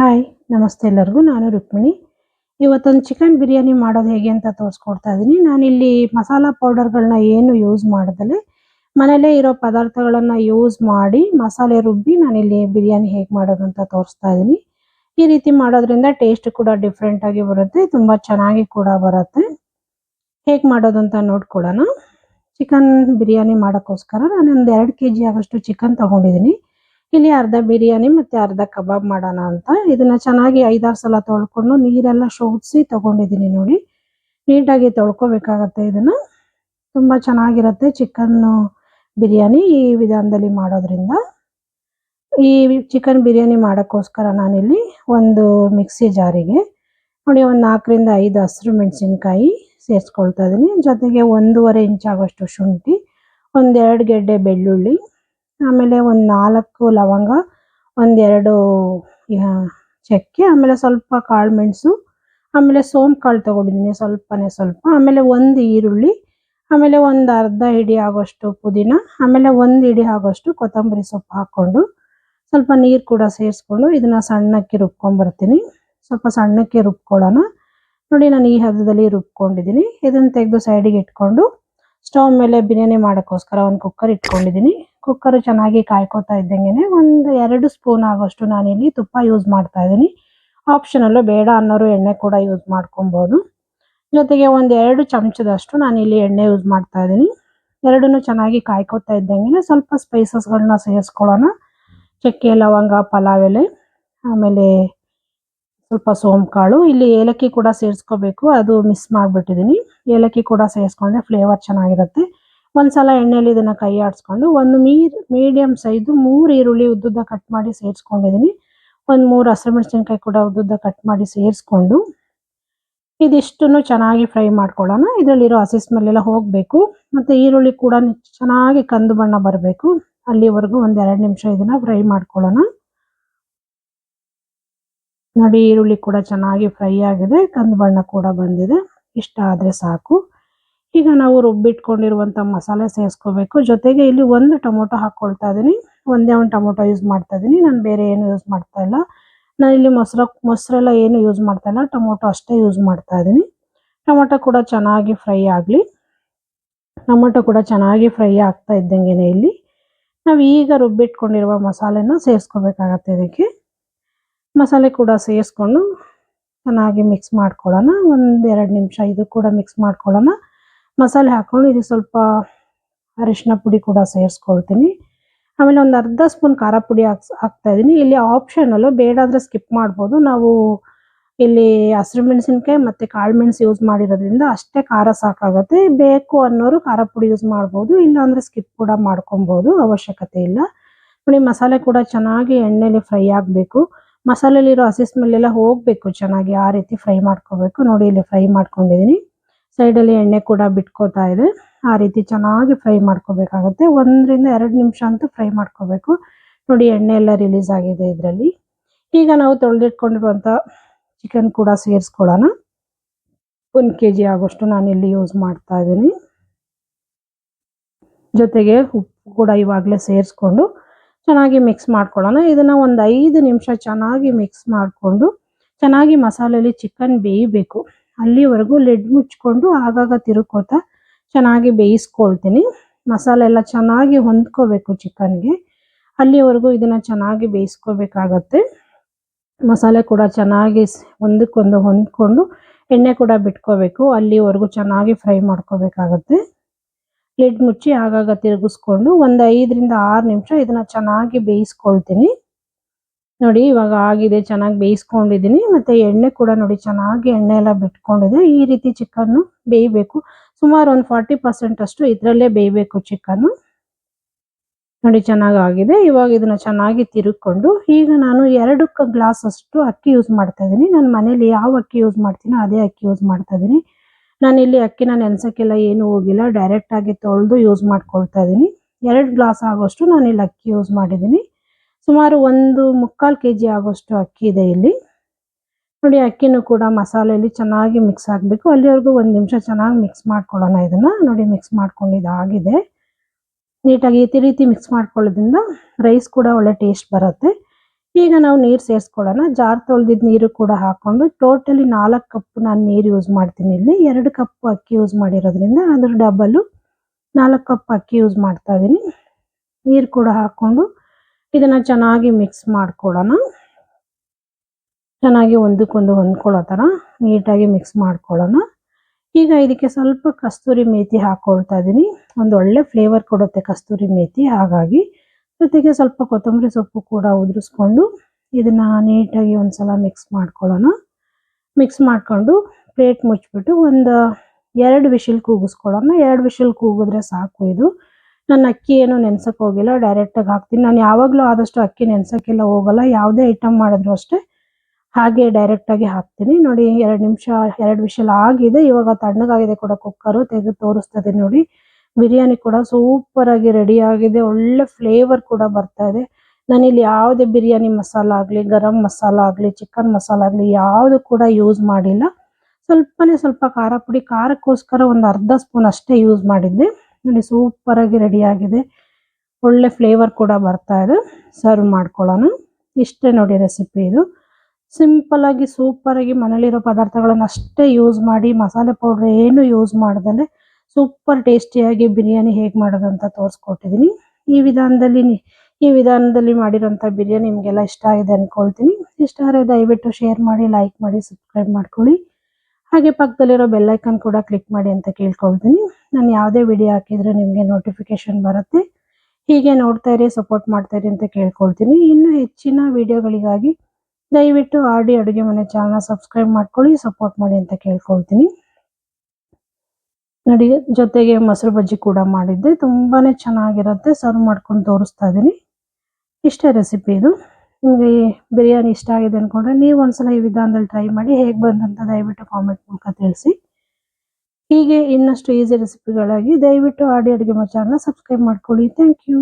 Hi, ನಮಸ್ತೆ ಎಲ್ಲರಿಗೂ. ನಾನು ರುಕ್ಮಿಣಿ. ಇವತ್ತೊಂದು ಚಿಕನ್ ಬಿರಿಯಾನಿ ಮಾಡೋದು ಹೇಗೆ ಅಂತ ತೋರಿಸ್ಕೊಡ್ತಾ ಇದ್ದೀನಿ. ನಾನಿಲ್ಲಿ ಮಸಾಲ ಪೌಡರ್ಗಳನ್ನ ಏನು ಯೂಸ್ ಮಾಡ್ದಲೆ ಮನೇಲೇ ಇರೋ ಪದಾರ್ಥಗಳನ್ನು ಯೂಸ್ ಮಾಡಿ ಮಸಾಲೆ ರುಬ್ಬಿ ನಾನಿಲ್ಲಿ ಬಿರಿಯಾನಿ ಹೇಗೆ ಮಾಡೋದು ಅಂತ ತೋರಿಸ್ತಾ ಇದ್ದೀನಿ. ಈ ರೀತಿ ಮಾಡೋದ್ರಿಂದ ಟೇಸ್ಟ್ ಕೂಡ ಡಿಫ್ರೆಂಟ್ ಆಗಿ ಬರುತ್ತೆ, ತುಂಬ ಚೆನ್ನಾಗಿ ಕೂಡ ಬರುತ್ತೆ. ಹೇಗೆ ಮಾಡೋದು ಅಂತ ನೋಡ್ಕೊಳ್ಳೋಣ. ಚಿಕನ್ ಬಿರಿಯಾನಿ ಮಾಡೋಕ್ಕೋಸ್ಕರ ನಾನೊಂದು ಎರಡು ಕೆ ಜಿ ಆಗೋಷ್ಟು ಚಿಕನ್ ತಗೊಂಡಿದ್ದೀನಿ. ಇಲ್ಲಿ ಅರ್ಧ ಬಿರಿಯಾನಿ ಮತ್ತೆ ಅರ್ಧ ಕಬಾಬ್ ಮಾಡೋಣ ಅಂತ. ಇದನ್ನ ಚೆನ್ನಾಗಿ ಐದಾರು ಸಲ ತೊಳ್ಕೊಂಡು ನೀರೆಲ್ಲ ಶೋಧಿಸಿ ತಗೊಂಡಿದ್ದೀನಿ ನೋಡಿ. ನೀಟಾಗಿ ತೊಳ್ಕೊಬೇಕಾಗತ್ತೆ ಇದನ್ನ. ತುಂಬಾ ಚೆನ್ನಾಗಿರುತ್ತೆ ಚಿಕನ್ ಬಿರಿಯಾನಿ ಈ ವಿಧಾನದಲ್ಲಿ ಮಾಡೋದ್ರಿಂದ. ಈ ಚಿಕನ್ ಬಿರಿಯಾನಿ ಮಾಡೋಕ್ಕೋಸ್ಕರ ನಾನಿಲ್ಲಿ ಒಂದು ಮಿಕ್ಸಿ ಜಾರಿಗೆ ನೋಡಿ ಒಂದು ನಾಲ್ಕರಿಂದ ಐದು ಹಸಿರು ಮೆಣಸಿನ್ಕಾಯಿ ಸೇರಿಸ್ಕೊಳ್ತಾ ಇದ್ದೀನಿ. ಜೊತೆಗೆ ಒಂದೂವರೆ ಇಂಚ್ ಆಗೋಷ್ಟು ಶುಂಠಿ, ಒಂದೆರಡು ಗೆಡ್ಡೆ ಬೆಳ್ಳುಳ್ಳಿ ಆಮೇಲೆ ಒಂದು ನಾಲ್ಕು ಲವಂಗ ಒಂದೆರಡು ಚಕ್ಕೆ, ಆಮೇಲೆ ಸ್ವಲ್ಪ ಕಾಳುಮೆಣಸು ಆಮೇಲೆ ಸೋಂಪು ಕಾಳು ತಗೊಂಡಿದ್ದೀನಿ ಸ್ವಲ್ಪನೇ ಸ್ವಲ್ಪ. ಆಮೇಲೆ ಒಂದು ಈರುಳ್ಳಿ, ಆಮೇಲೆ ಒಂದು ಅರ್ಧ ಹಿಡಿ ಆಗೋಷ್ಟು ಪುದೀನ, ಆಮೇಲೆ ಒಂದು ಹಿಡಿ ಆಗೋಷ್ಟು ಕೊತ್ತಂಬರಿ ಸೊಪ್ಪು ಹಾಕ್ಕೊಂಡು ಸ್ವಲ್ಪ ನೀರು ಕೂಡ ಸೇರಿಸ್ಕೊಂಡು ಇದನ್ನ ಸಣ್ಣಕ್ಕೆ ರುಬ್ಕೊಂಡ್ಬರ್ತೀನಿ ಸ್ವಲ್ಪ ಸಣ್ಣಕ್ಕೆ ರುಬ್ಕೊಳ್ಳೋಣ. ನೋಡಿ ನಾನು ಈ ಹದದಲ್ಲಿ ರುಬ್ಕೊಂಡಿದ್ದೀನಿ ಇದನ್ನ ತೆಗೆದು ಸೈಡಿಗೆ ಇಟ್ಕೊಂಡು ಸ್ಟವ್ ಮೇಲೆ ಬಿರಿಯಾನಿ ಮಾಡೋಕ್ಕೋಸ್ಕರ ಒಂದು ಕುಕ್ಕರ್ ಇಟ್ಕೊಂಡಿದ್ದೀನಿ ಕುಕ್ಕರ್ ಚೆನ್ನಾಗಿ ಕಾಯ್ಕೋತಾ ಇದ್ದಂಗೆನೆ ಒಂದು ಎರಡು ಸ್ಪೂನ್ ಆಗೋಷ್ಟು ನಾನಿಲ್ಲಿ ತುಪ್ಪ ಯೂಸ್ ಮಾಡ್ತಾ ಇದ್ದೀನಿ. ಆಪ್ಷನಲ್ಲೂ ಬೇಡ ಅನ್ನೋರು ಎಣ್ಣೆ ಕೂಡ ಯೂಸ್ ಮಾಡ್ಕೊಬೋದು. ಜೊತೆಗೆ ಒಂದು ಎರಡು ಚಮಚದಷ್ಟು ನಾನಿಲ್ಲಿ ಎಣ್ಣೆ ಯೂಸ್ ಮಾಡ್ತಾ ಇದ್ದೀನಿ. ಎರಡನ್ನು ಚೆನ್ನಾಗಿ ಕಾಯ್ಕೋತಾ ಇದ್ದಂಗೆ ಸ್ವಲ್ಪ ಸ್ಪೈಸಸ್ಗಳನ್ನ ಸೇರಿಸ್ಕೊಳ್ಳೋಣ. ಚಕ್ಕೆ, ಲವಂಗ, ಪಲಾವ್ ಎಲೆ, ಆಮೇಲೆ ಸ್ವಲ್ಪ ಸೋಂಪು ಕಾಳು ಇಲ್ಲಿ ಏಲಕ್ಕಿ ಕೂಡ ಸೇರಿಸ್ಕೋಬೇಕು. ಅದು ಮಿಸ್ ಮಾಡಿಬಿಟ್ಟಿದ್ದೀನಿ. ಏಲಕ್ಕಿ ಕೂಡ ಸೇರಿಸ್ಕೊಂಡ್ರೆ ಫ್ಲೇವರ್ ಚೆನ್ನಾಗಿರುತ್ತೆ. ಒಂದ್ಸಲ ಎಣ್ಣೆಲಿ ಇದನ್ನ ಕೈ ಆಡಿಸ್ಕೊಂಡು ಒಂದು ಮೀರ್ ಮೀಡಿಯಂ ಸೈಜು ಮೂರು ಈರುಳ್ಳಿ ಉದ್ದುದ್ದ ಕಟ್ ಮಾಡಿ ಸೇರಿಸ್ಕೊಂಡಿದ್ದೀನಿ ಒಂದು ಮೂರು ಹಸಿಮೆಣಸಿನ್ಕಾಯಿ ಕೂಡ ಉದ್ದುದ್ದ ಕಟ್ ಮಾಡಿ ಸೇರಿಸ್ಕೊಂಡು ಇದಿಷ್ಟನ್ನು ಚೆನ್ನಾಗಿ ಫ್ರೈ ಮಾಡ್ಕೊಳ್ಳೋಣ. ಇದರಲ್ಲಿರೋ ಹಸಿ ಸ್ಮೆಲ್ಲೆಲ್ಲ ಹೋಗಬೇಕು. ಮತ್ತು ಈರುಳ್ಳಿ ಕೂಡ ಚೆನ್ನಾಗಿ ಕಂದು ಬಣ್ಣ ಬರಬೇಕು. ಅಲ್ಲಿವರೆಗೂ ಒಂದು ಎರಡು ನಿಮಿಷ ಇದನ್ನ ಫ್ರೈ ಮಾಡ್ಕೊಳ್ಳೋಣ. ನೋಡಿ ಈರುಳ್ಳಿ ಕೂಡ ಚೆನ್ನಾಗಿ ಫ್ರೈ ಆಗಿದೆ. ಕಂದು ಬಣ್ಣ ಕೂಡ ಬಂದಿದೆ. ಇಷ್ಟ ಆದರೆ ಸಾಕು. ಈಗ ನಾವು ರುಬ್ಬಿಟ್ಕೊಂಡಿರುವಂಥ ಮಸಾಲೆ ಸೇರಿಸ್ಕೋಬೇಕು. ಜೊತೆಗೆ ಇಲ್ಲಿ ಒಂದು ಟೊಮೊಟೊ ಹಾಕ್ಕೊಳ್ತಾ ಇದ್ದೀನಿ. ಒಂದೇ ಒಂದು ಟೊಮೊಟೊ ಯೂಸ್ ಮಾಡ್ತಾ ಇದ್ದೀನಿ. ನಾನು ಬೇರೆ ಏನು ಯೂಸ್ ಮಾಡ್ತಾ ಇಲ್ಲ. ನಾನು ಇಲ್ಲಿ ಮೊಸರು, ಮೊಸರೆಲ್ಲ ಏನು ಯೂಸ್ ಮಾಡ್ತಾ ಇಲ್ಲ. ಟೊಮೊಟೊ ಅಷ್ಟೇ ಯೂಸ್ ಮಾಡ್ತಾ ಇದ್ದೀನಿ. ಟೊಮೊಟೊ ಕೂಡ ಚೆನ್ನಾಗಿ ಫ್ರೈ ಆಗಲಿ. ಟೊಮೊಟೊ ಕೂಡ ಚೆನ್ನಾಗಿ ಫ್ರೈ ಆಗ್ತಾ ಇದ್ದಂಗೆ ಇಲ್ಲಿ. ನಾವು ಈಗ ರುಬ್ಬಿಟ್ಕೊಂಡಿರುವ ಮಸಾಲೆನ ಸೇರಿಸ್ಕೋಬೇಕಾಗತ್ತೆ ಇದಕ್ಕೆ. ಮಸಾಲೆ ಕೂಡ ಸೇರಿಸ್ಕೊಂಡು ಚೆನ್ನಾಗಿ ಮಿಕ್ಸ್ ಮಾಡ್ಕೊಳ್ಳೋಣ. ಒಂದು ಎರಡು ನಿಮಿಷ ಇದು ಕೂಡ ಮಿಕ್ಸ್ ಮಾಡ್ಕೊಳ್ಳೋಣ. ಮಸಾಲೆ ಹಾಕ್ಕೊಂಡು ಇದು ಸ್ವಲ್ಪ ಅರಿಶಿನ ಪುಡಿ ಕೂಡ ಸೇರಿಸ್ಕೊಳ್ತೀನಿ. ಆಮೇಲೆ ಒಂದು ಅರ್ಧ ಸ್ಪೂನ್ ಖಾರ ಪುಡಿ ಹಾಕ್ಸ್ ಹಾಕ್ತಾ ಇದ್ದೀನಿ ಇಲ್ಲಿ ಆಪ್ಷನಲ್ಲು ಬೇಡಾದರೆ ಸ್ಕಿಪ್ ಮಾಡ್ಬೋದು. ನಾವು ಇಲ್ಲಿ ಹಸಿರು ಮೆಣಸಿನ್ಕಾಯಿ ಮತ್ತು ಕಾಳು ಮೆಣಸು ಯೂಸ್ ಮಾಡಿರೋದ್ರಿಂದ ಅಷ್ಟೇ ಖಾರ ಸಾಕಾಗುತ್ತೆ. ಬೇಕು ಅನ್ನೋರು ಖಾರ ಪುಡಿ ಯೂಸ್ ಮಾಡ್ಬೋದು. ಇಲ್ಲಾಂದರೆ ಸ್ಕಿಪ್ ಕೂಡ ಮಾಡ್ಕೊಬೋದು ಅವಶ್ಯಕತೆ ಇಲ್ಲ. ನೋಡಿ, ಮಸಾಲೆ ಕೂಡ ಚೆನ್ನಾಗಿ ಎಣ್ಣೆಲಿ ಫ್ರೈ ಆಗಬೇಕು. ಮಸಾಲೆಯಲ್ಲಿರೋ ಹಸಿ ಸ್ಮೆಲ್ ಎಲ್ಲ ಹೋಗಬೇಕು ಚೆನ್ನಾಗಿ. ಆ ರೀತಿ ಫ್ರೈ ಮಾಡ್ಕೋಬೇಕು ನೋಡಿ, ಇಲ್ಲಿ ಫ್ರೈ ಮಾಡ್ಕೊಂಡಿದ್ದೀನಿ ಸೈಡಲ್ಲಿ ಎಣ್ಣೆ ಕೂಡ ಬಿಟ್ಕೋತಾ ಇದೆ. ಆ ರೀತಿ ಚೆನ್ನಾಗಿ ಫ್ರೈ ಮಾಡ್ಕೋಬೇಕಾಗುತ್ತೆ. ಒಂದರಿಂದ ಎರಡು ನಿಮಿಷ ಅಂತೂ ಫ್ರೈ ಮಾಡ್ಕೋಬೇಕು. ನೋಡಿ, ಎಣ್ಣೆ ಎಲ್ಲ ರಿಲೀಸ್ ಆಗಿದೆ ಇದರಲ್ಲಿ. ಈಗ ನಾವು ತೊಳೆದಿಟ್ಕೊಂಡಿರುವಂಥ ಚಿಕನ್ ಕೂಡ ಸೇರಿಸ್ಕೊಳ್ಳೋಣ. ಒಂದು ಕೆ ಜಿ ಆಗೋಷ್ಟು ನಾನಿಲ್ಲಿ ಯೂಸ್ ಮಾಡ್ತಾ ಇದ್ದೀನಿ. ಜೊತೆಗೆ ಉಪ್ಪು ಕೂಡ ಇವಾಗಲೇ ಸೇರಿಸ್ಕೊಂಡು ಚೆನ್ನಾಗಿ ಮಿಕ್ಸ್ ಮಾಡ್ಕೊಳ್ಳೋಣ. ಇದನ್ನು ಒಂದು ಐದು ನಿಮಿಷ ಚೆನ್ನಾಗಿ ಮಿಕ್ಸ್ ಮಾಡಿಕೊಂಡು ಚೆನ್ನಾಗಿ ಮಸಾಲೆಯಲ್ಲಿ ಚಿಕನ್ ಬೇಯಬೇಕು. ಅಲ್ಲಿವರೆಗೂ ಲೆಡ್ ಮುಚ್ಕೊಂಡು ಆಗಾಗ ತಿರುಕೋತಾ ಚೆನ್ನಾಗಿ ಬೇಯಿಸ್ಕೊಳ್ತೀನಿ. ಮಸಾಲೆ ಎಲ್ಲ ಚೆನ್ನಾಗಿ ಹೊಂದ್ಕೋಬೇಕು ಚಿಕನ್ಗೆ. ಅಲ್ಲಿವರೆಗೂ ಇದನ್ನು ಚೆನ್ನಾಗಿ ಬೇಯಿಸ್ಕೋಬೇಕಾಗತ್ತೆ. ಮಸಾಲೆ ಕೂಡ ಚೆನ್ನಾಗಿ ಒಂದಕ್ಕೊಂದು ಹೊಂದ್ಕೊಂಡು ಎಣ್ಣೆ ಕೂಡ ಬಿಟ್ಕೋಬೇಕು. ಅಲ್ಲಿವರೆಗೂ ಚೆನ್ನಾಗಿ ಫ್ರೈ ಮಾಡ್ಕೋಬೇಕಾಗತ್ತೆ. ಲಿಡ್ ಮುಚ್ಚಿ ಆಗಾಗ ತಿರುಗಿಸ್ಕೊಂಡು ಒಂದು ಐದರಿಂದ ಆರು ನಿಮಿಷ ಇದನ್ನು ಚೆನ್ನಾಗಿ ಬೇಯಿಸ್ಕೊಳ್ತೀನಿ. ನೋಡಿ, ಇವಾಗ ಆಗಿದೆ, ಚೆನ್ನಾಗಿ ಬೇಯಿಸ್ಕೊಂಡಿದ್ದೀನಿ. ಮತ್ತೆ ಎಣ್ಣೆ ಕೂಡ ನೋಡಿ, ಚೆನ್ನಾಗಿ ಎಣ್ಣೆ ಎಲ್ಲ ಬಿಟ್ಕೊಂಡಿದೆ. ಈ ರೀತಿ ಚಿಕನ್ನು ಬೇಯಬೇಕು. ಸುಮಾರು ಒಂದು ಫಾರ್ಟಿ ಪರ್ಸೆಂಟ್ ಅಷ್ಟು ಇದರಲ್ಲೇ ಬೇಯಬೇಕು ಚಿಕನ್ನು ನೋಡಿ, ಚೆನ್ನಾಗಿ ಆಗಿದೆ. ಇವಾಗ ಇದನ್ನ ಚೆನ್ನಾಗಿ ತಿರುಕೊಂಡು ಈಗ ನಾನು ಎರಡು ಗ್ಲಾಸ್ ಅಷ್ಟು ಅಕ್ಕಿ ಯೂಸ್ ಮಾಡ್ತಾ ಇದ್ದೀನಿ. ನಾನು ಮನೇಲಿ ಯಾವ ಅಕ್ಕಿ ಯೂಸ್ ಮಾಡ್ತೀನೋ ಅದೇ ಅಕ್ಕಿ ಯೂಸ್ ಮಾಡ್ತಾ ಇದ್ದೀನಿ. ನಾನು ಇಲ್ಲಿ ಅಕ್ಕಿನ ನೆನೆಸೋಕ್ಕೆಲ್ಲ ಏನು ಹೋಗಿಲ್ಲ. ಡೈರೆಕ್ಟ್ ಆಗಿ ತೊಳೆದು ಯೂಸ್ ಮಾಡ್ಕೊಳ್ತಾ ಇದ್ದೀನಿ. ಎರಡು ಗ್ಲಾಸ್ ಆಗೋಷ್ಟು ನಾನು ಇಲ್ಲಿ ಅಕ್ಕಿ ಯೂಸ್ ಮಾಡಿದ್ದೀನಿ. ಸುಮಾರು ಒಂದು ಮುಕ್ಕಾಲು ಕೆ ಜಿ ಆಗೋಷ್ಟು ಅಕ್ಕಿ ಇದೆ ಇಲ್ಲಿ. ನೋಡಿ, ಅಕ್ಕಿನೂ ಕೂಡ ಮಸಾಲೆಯಲ್ಲಿ ಚೆನ್ನಾಗಿ ಮಿಕ್ಸ್ ಆಗಬೇಕು. ಅಲ್ಲಿವರೆಗೂ ಒಂದು ನಿಮಿಷ ಚೆನ್ನಾಗಿ ಮಿಕ್ಸ್ ಮಾಡ್ಕೊಳ್ಳೋಣ ಇದನ್ನ. ನೋಡಿ ಮಿಕ್ಸ್ ಮಾಡ್ಕೊಂಡಿದ್ದಾಗಿದೆ ನೀಟಾಗಿ ಈ ರೀತಿ ಮಿಕ್ಸ್ ಮಾಡ್ಕೊಳ್ಳೋದ್ರಿಂದ ರೈಸ್ ಕೂಡ ಒಳ್ಳೆ ಟೇಸ್ಟ್ ಬರುತ್ತೆ. ಈಗ ನಾವು ನೀರು ಸೇರಿಸ್ಕೊಳ್ಳೋಣ. ಜಾರ್ ತೊಳೆದಿದ್ದ ನೀರು ಕೂಡ ಹಾಕೊಂಡು ಟೋಟಲಿ ನಾಲ್ಕು ಕಪ್ ನಾನು ನೀರು ಯೂಸ್ ಮಾಡ್ತೀನಿ ಇಲ್ಲಿ. ಎರಡು ಕಪ್ ಅಕ್ಕಿ ಯೂಸ್ ಮಾಡಿರೋದ್ರಿಂದ ಅದ್ರ ಡಬಲು ನಾಲ್ಕು ಕಪ್ ಅಕ್ಕಿ ಯೂಸ್ ಮಾಡ್ತಾ ಇದ್ದೀನಿ ನೀರು ಕೂಡ ಹಾಕೊಂಡು ಇದನ್ನ ಚೆನ್ನಾಗಿ ಮಿಕ್ಸ್ ಮಾಡ್ಕೊಳ್ಳೋಣ ಚೆನ್ನಾಗಿ ಒಂದಕ್ಕೊಂದು ಹೊಂದ್ಕೊಳ್ಳೋ ಥರ ನೀಟಾಗಿ ಮಿಕ್ಸ್ ಮಾಡ್ಕೊಳ್ಳೋಣ ಈಗ ಇದಕ್ಕೆ ಸ್ವಲ್ಪ ಕಸ್ತೂರಿ ಮೇತಿ ಹಾಕೊಳ್ತಾ ಇದ್ದೀನಿ. ಒಂದು ಒಳ್ಳೆ ಫ್ಲೇವರ್ ಕೊಡುತ್ತೆ ಕಸ್ತೂರಿ ಮೇತಿ, ಹಾಗಾಗಿ ಜೊತೆಗೆ ಸ್ವಲ್ಪ ಕೊತ್ತಂಬರಿ ಸೊಪ್ಪು ಕೂಡ ಉದುರಿಸ್ಕೊಂಡು ಇದನ್ನ ನೀಟಾಗಿ ಒಂದ್ಸಲ ಮಿಕ್ಸ್ ಮಾಡ್ಕೊಳ್ಳೋಣ ಮಿಕ್ಸ್ ಮಾಡ್ಕೊಂಡು ಪ್ಲೇಟ್ ಮುಚ್ಚಿಬಿಟ್ಟು ಒಂದು ಎರಡು ವಿಶಿಲ್ ಕೂಗಿಸ್ಕೊಳ್ಳೋಣ. ಎರಡು ವಿಶಿಲ್ ಕೂಗಿದ್ರೆ ಸಾಕು ಇದು. ನಾನು ಅಕ್ಕಿ ಏನು ನೆನ್ಸಕ್ಕೆ ಹೋಗಿಲ್ಲ ಡೈರೆಕ್ಟಾಗಿ ಹಾಕ್ತೀನಿ. ನಾನು ಯಾವಾಗಲೂ ಆದಷ್ಟು ಅಕ್ಕಿ ನೆನ್ಸಕ್ಕೆಲ್ಲ ಹೋಗಲ್ಲ, ಯಾವುದೇ ಐಟಮ್ ಮಾಡಿದ್ರು ಅಷ್ಟೇ. ಹಾಗೆ ಡೈರೆಕ್ಟಾಗಿ ಹಾಕ್ತೀನಿ. ನೋಡಿ, ಎರಡು ನಿಮಿಷ, ಎರಡು ವಿಷಲ್ ಆಗಿದೆ. ಇವಾಗ ತಣ್ಣಗಾಗಿದೆ ಕೂಡ ಕುಕ್ಕರು ತೆಗೆದು ತೋರಿಸ್ತದೆ ನೋಡಿ. ಬಿರಿಯಾನಿ ಕೂಡ ಸೂಪರ್ ಆಗಿ ರೆಡಿ ಆಗಿದೆ. ಒಳ್ಳೆ ಫ್ಲೇವರ್ ಕೂಡ ಬರ್ತಾ ಇದೆ. ನಾನಿಲ್ಲಿ ಯಾವುದೇ ಬಿರಿಯಾನಿ ಮಸಾಲ ಆಗಲಿ, ಗರಂ ಮಸಾಲ ಆಗಲಿ ಚಿಕನ್ ಮಸಾಲ ಆಗಲಿ ಯಾವುದು ಕೂಡ ಯೂಸ್ ಮಾಡಿಲ್ಲ. ಸ್ವಲ್ಪನೇ ಸ್ವಲ್ಪ ಖಾರ ಪುಡಿ, ಖಾರಕ್ಕೋಸ್ಕರ ಒಂದು ಅರ್ಧ ಸ್ಪೂನ್ ಅಷ್ಟೇ ಯೂಸ್ ಮಾಡಿದ್ದೆ. ನೋಡಿ ಸೂಪರ್ ಆಗಿ ರೆಡಿ ಆಗಿದೆ. ಒಳ್ಳೆ ಫ್ಲೇವರ್ ಕೂಡ ಬರ್ತಾ ಇದೆ. ಸರ್ವ್ ಮಾಡ್ಕೊಳ್ಳೋಣ. ಇಷ್ಟೇ ನೋಡಿ ರೆಸಿಪಿ ಇದು. ಸಿಂಪಲ್ ಆಗಿ ಸೂಪರ್ ಆಗಿ ಮನೇಲಿರೋ ಪದಾರ್ಥಗಳನ್ನ ಅಷ್ಟೇ ಯೂಸ್ ಮಾಡಿ, ಮಸಾಲೆ ಪೌಡರ್ ಏನು ಯೂಸ್ ಮಾಡ್ದಲೆ ಸೂಪರ್ ಟೇಸ್ಟಿಯಾಗಿ ಬಿರಿಯಾನಿ ಹೇಗೆ ಮಾಡೋದು ಅಂತ ತೋರಿಸ್ಕೊಟ್ಟಿದ್ದೀನಿ ಈ ವಿಧಾನದಲ್ಲಿ ಈ ವಿಧಾನದಲ್ಲಿ ಮಾಡಿರೋಂಥ ಬಿರಿಯಾನಿ ನಿಮಗೆಲ್ಲ ಇಷ್ಟ ಆಗಿದೆ ಅಂದ್ಕೊಳ್ತೀನಿ ಇಷ್ಟ ಆದರೆ ದಯವಿಟ್ಟು ಶೇರ್ ಮಾಡಿ ಲೈಕ್ ಮಾಡಿ ಸಬ್ಸ್ಕ್ರೈಬ್ ಮಾಡ್ಕೊಳ್ಳಿ. ಹಾಗೆ ಪಕ್ಕದಲ್ಲಿರೋ ಬೆಲ್ಲೈಕನ್ ಕೂಡ ಕ್ಲಿಕ್ ಮಾಡಿ ಅಂತ ಕೇಳ್ಕೊಳ್ತೀನಿ. ನಾನು ಯಾವುದೇ ವಿಡಿಯೋ ಹಾಕಿದ್ರೆ ನಿಮಗೆ ನೋಟಿಫಿಕೇಶನ್ ಬರುತ್ತೆ. ಹೀಗೆ ನೋಡ್ತಾ ಇರಿ ಸಪೋರ್ಟ್ ಮಾಡ್ತಾ ಇರಿ ಅಂತ ಕೇಳ್ಕೊಳ್ತೀನಿ. ಇನ್ನು ಹೆಚ್ಚಿನ ವಿಡಿಯೋಗಳಿಗಾಗಿ ದಯವಿಟ್ಟು ಆರ್ ಡಿ ಅಡುಗೆ ಮನೆ ಚಾನಲ್ನ ಸಬ್ಸ್ಕ್ರೈಬ್ ಮಾಡ್ಕೊಳ್ಳಿ ಸಪೋರ್ಟ್ ಮಾಡಿ ಅಂತ ಕೇಳ್ಕೊಳ್ತೀನಿ. ನೋಡಿ, ಜೊತೆಗೆ ಮೊಸರು ಬಜ್ಜಿ ಕೂಡ ಮಾಡಿದ್ದೆ. ತುಂಬಾನೇ ಚೆನ್ನಾಗಿರುತ್ತೆ. ಸರ್ವ್ ಮಾಡ್ಕೊಂಡು ತೋರಿಸ್ತಾ ಇದ್ದೀನಿ. ಇಷ್ಟೇ ರೆಸಿಪಿ ಇದು. ನಿಮಗೆ ಬಿರಿಯಾನಿ ಇಷ್ಟ ಆಗಿದೆ ಅಂದ್ಕೊಂಡ್ರೆ ನೀವು ಒಂದ್ಸಲ ಈ ವಿಧಾನದಲ್ಲಿ ಟ್ರೈ ಮಾಡಿ ಹೇಗೆ ಬಂದಂತ ದಯವಿಟ್ಟು ಕಾಮೆಂಟ್ ಮೂಲಕ ತಿಳಿಸಿ. ಹೀಗೆ ಇನ್ನಷ್ಟು ಈಸಿ ರೆಸಿಪಿಗಳಾಗಿ ದಯವಿಟ್ಟು ಆಡಿ ಅಡುಗೆ ಮಾ ಚಾನಲ್ ಸಬ್ಸ್ಕ್ರೈಬ್ ಮಾಡ್ಕೊಳ್ಳಿ. Thank you